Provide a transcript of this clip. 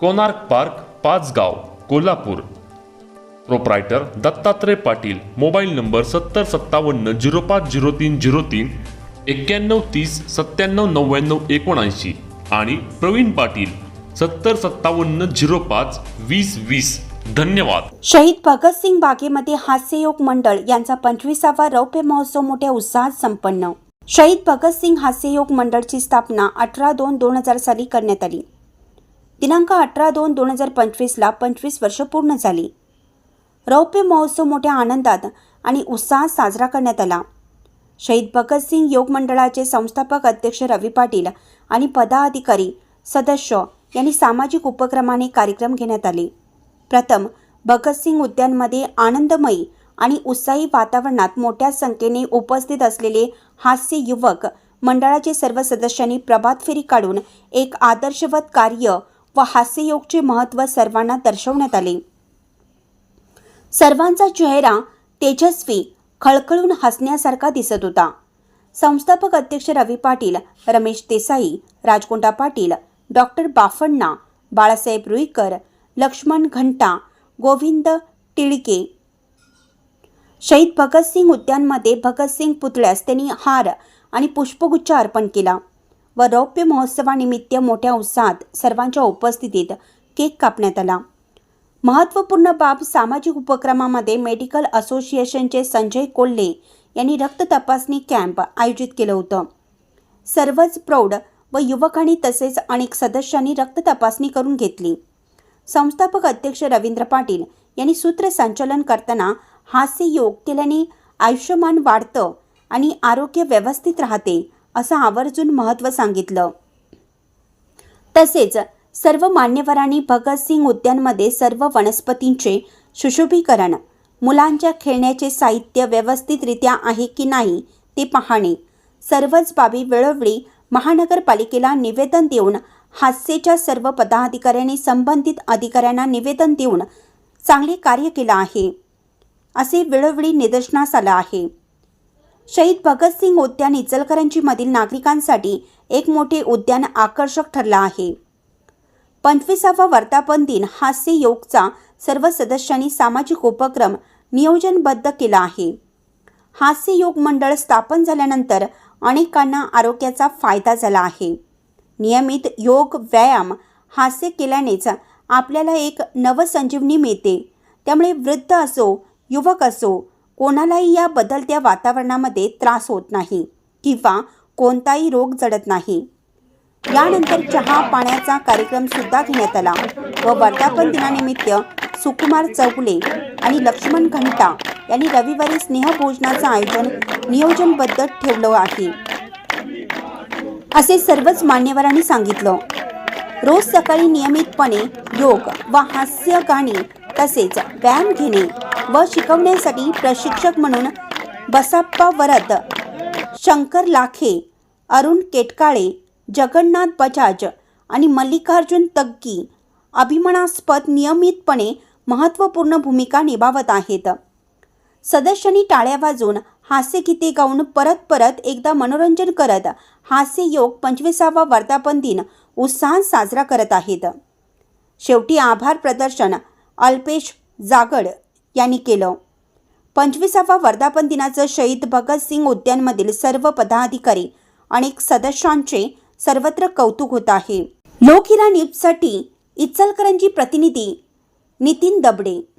Konark park Pachgaon Kolhapur. Proprietor Dattatray Patil mobile number सत्तर सत्तावन्न zero पाच zero तीन झिरो तीन एक्क्याण्णव तीस सत्त्याण्णव नव्याण्णव एकोणऐंशी आणि प्रवीण पाटील सत्तर सत्तावन्न झिरो पाच वीस वीस. धन्यवाद. शहीद भगतसिंग बागेमध्ये हास्ययोग मंडळ यांचा पंचवीसावा रौप्य महोत्सव मोठ्या उत्साहात संपन्न. शहीद भगतसिंग हास्ययोग मंडळची स्थापना अठरा दोन दोन हजार साली करण्यात आली. दिनांक अठरा दोन दोन हजार पंचवीसला पंचवीस वर्ष पूर्ण झाली. रौप्य महोत्सव मोठ्या आनंदात आणि उत्साहात साजरा करण्यात आला. शहीद भगतसिंग योग मंडळाचे संस्थापक अध्यक्ष रवी पाटील आणि पदाधिकारी सदस्य यांनी सामाजिक उपक्रमाने कार्यक्रम घेण्यात आले. प्रथम भगतसिंग उद्यानमध्ये आनंदमयी आणि उत्साही वातावरणात मोठ्या संख्येने उपस्थित असलेले हास्य युवक मंडळाचे सर्व सदस्यांनी प्रभात फेरी काढून एक आदर्शवत कार्य व हास्ययोगचे महत्त्व सर्वांना दर्शवण्यात आले. सर्वांचा चेहरा तेजस्वी खळखळून हसण्यासारखा दिसत होता. संस्थापक अध्यक्ष रवी पाटील रमेश देसाई राजकोंडा पाटील डॉक्टर बाफण्णा बाळासाहेब रुईकर लक्ष्मण घंटा गोविंद टिळके. शहीद भगतसिंग उद्यानमध्ये भगतसिंग पुतळ्यास त्यांनी हार आणि पुष्पगुच्छ अर्पण केला. व रौप्य महोत्सवानिमित्त मोठ्या उत्साहात सर्वांच्या उपस्थितीत केक कापण्यात आला. महत्त्वपूर्ण बाब सामाजिक उपक्रमामध्ये मेडिकल असोसिएशनचे संजय कोल्हे यांनी रक्त तपासणी कॅम्प आयोजित केलं होतं. सर्वच प्रौढ व युवकांनी तसेच अनेक सदस्यांनी रक्त तपासणी करून घेतली. संस्थापक अध्यक्ष रवींद्र पाटील यांनी सूत्रसंचालन करताना हास्य योग केल्याने आयुष्यमान वाढतं आणि आरोग्य व्यवस्थित राहते असं आवर्जून महत्त्व सांगितलं. तसेच सर्व मान्यवरांनी भगतसिंग उद्यानमध्ये सर्व वनस्पतींचे सुशोभीकरण मुलांच्या खेळण्याचे साहित्य व्यवस्थितरित्या आहे की नाही ते पाहणे सर्वच बाबी वेळोवेळी महानगरपालिकेला निवेदन देऊन हास्येच्या सर्व पदाधिकाऱ्यांनी संबंधित अधिकाऱ्यांना निवेदन देऊन चांगले कार्य केलं आहे असे वेळोवेळी निदर्शनास आलं आहे. शहीद भगतसिंग उद्यान इचलकरंजीमधील नागरिकांसाठी एक मोठे उद्यान आकर्षक ठरलं आहे. पंचवीसावा वर्धापन दिन हास्य योगचा सर्व सदस्यांनी सामाजिक उपक्रम नियोजनबद्ध केला आहे. हास्य योग मंडळ स्थापन झाल्यानंतर अनेकांना आरोग्याचा फायदा झाला आहे. नियमित योग व्यायाम हास्य केल्यानेच आपल्याला एक नवसंजीवनी मिळते. त्यामुळे वृद्ध असो युवक असो कोणालाही या बदलत्या वातावरणामध्ये त्रास होत नाही किंवा कोणताही रोग जडत नाही. यानंतर चहा पाण्याचा कार्यक्रम सुद्धा घेण्यात आला व वर्धापन दिनानिमित्त सुकुमार चौगुले आणि लक्ष्मण घंटा यांनी रविवारी स्नेहभोजनाचं आयोजन नियोजनबद्ध ठेवलं आहे. असे सर्वच मान्यवरांनी सांगितलं. रोज सकाळी नियमितपणे योग व हास्य गाणी तसेच व्यायाम घेणे व शिकवण्यासाठी प्रशिक्षक म्हणून बसाप्पा वरद शंकर लाखे अरुण केटकाळे जगन्नाथ बजाज आणि मल्लिकार्जुन तग्गी अभिमानास्पद नियमितपणे महत्त्वपूर्ण भूमिका निभावत आहेत. सदस्यांनी टाळ्या वाजवून हास्यगीते गाऊन परत परत एकदा मनोरंजन करत हास्य योग पंचवीसावा वर्धापन दिन उत्साहात साजरा करत आहेत. शेवटी आभार प्रदर्शन अल्पेश जागड यांनी केलं. पंचवीसावा वर्धापन दिनाचं शहीद भगतसिंग उद्यानमधील सर्व पदाधिकारी अनेक सदस्यांचे सर्वत्र कौतुक होत आहे. लोकहिरा न्यूजसाठी इचलकरंजी प्रतिनिधी नितीन दबडे.